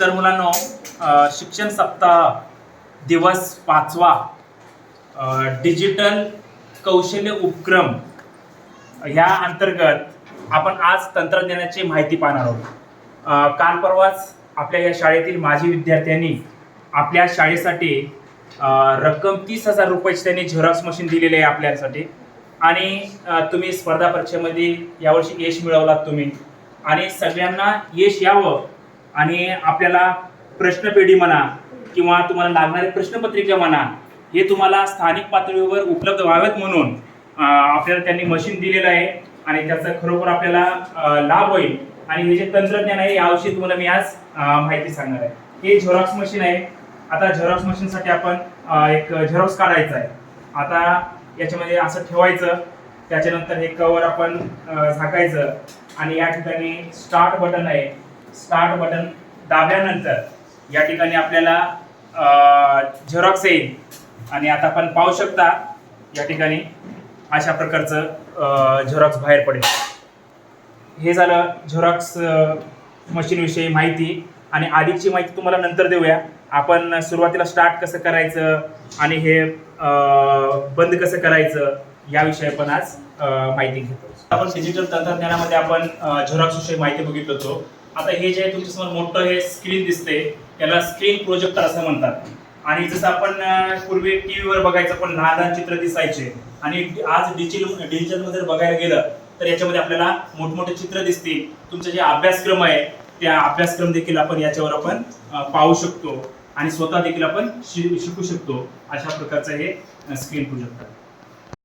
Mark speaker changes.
Speaker 1: तर मुलांनो शिक्षण सप्ताह दिवस पाचवा डिजिटल कौशल्य उपक्रम. ह्या अंतर्गत आपण आज तंत्रज्ञानाची माहिती पाहणार आहोत. काल परवाच आपल्या या शाळेतील माजी विद्यार्थ्यांनी आपल्या शाळेसाठी रक्कम तीस हजार रुपयाची त्यांनी झेरॉक्स मशीन दिलेली आहे आपल्यासाठी. आणि तुम्ही स्पर्धा परीक्षेमध्ये यावर्षी यश मिळवलात तुम्ही. आणि सगळ्यांना यश यावं आणि आपल्याला प्रश्नपेढी म्हणा किंवा तुम्हाला लागणारे प्रश्नपत्रिका म्हणा हे तुम्हाला स्थानिक पातळीवर उपलब्ध व्हावेत म्हणून आपल्याला त्यांनी मशीन दिलेलं आहे आणि त्याचा खरोखर आपल्याला लाभ होईल. आणि हे जे तंत्रज्ञान आहे याविषयी तुम्हाला मी आज माहिती सांगणार आहे. हे झेरॉक्स मशीन आहे. आता झेरॉक्स मशीनसाठी आपण एक झेरॉक्स काढायचा आहे. आता याच्यामध्ये असं ठेवायचं. त्याच्यानंतर हे कवर आपण झाकायचं. आणि या ठिकाणी स्टार्ट बटन आहे. स्टार्ट बटन दाबल्यानंतर या ठिकाणी आपल्याला झेरॉक्स येईल. आणि आता आपण पाहू शकता या ठिकाणी अशा प्रकारचं झेरॉक्स बाहेर पडेल. हे झालं झेरॉक्स मशीनविषयी माहिती. आणि अधिकची माहिती तुम्हाला नंतर देऊया. आपण सुरुवातीला स्टार्ट कसं करायचं आणि हे बंद कसं करायचं याविषयी आपण आज माहिती घेतो आपण डिजिटल तंत्रज्ञानामध्ये आपण झेरॉक्स विषयी माहिती बघितलो होतो. आता हे जे तुमच्यासमोर मोठं हे स्क्रीन दिसते त्याला स्क्रीन प्रोजेक्टर असं म्हणतात. आणि जसं आपण पूर्वी टी व्हीवर बघायचं पण लहान लहान चित्र दिसायचे. आणि आज डिजिटल डिजिटलमध्ये जर बघायला गेलं तर याच्यामध्ये आपल्याला मोठमोठे चित्र दिसतील. तुमचे जे अभ्यासक्रम आहे त्या अभ्यासक्रम देखील आपण याच्यावर आपण पाहू शकतो. आणि स्वतः देखील आपण शिकू शकतो. अशा प्रकारचं हे स्क्रीन प्रोजेक्टर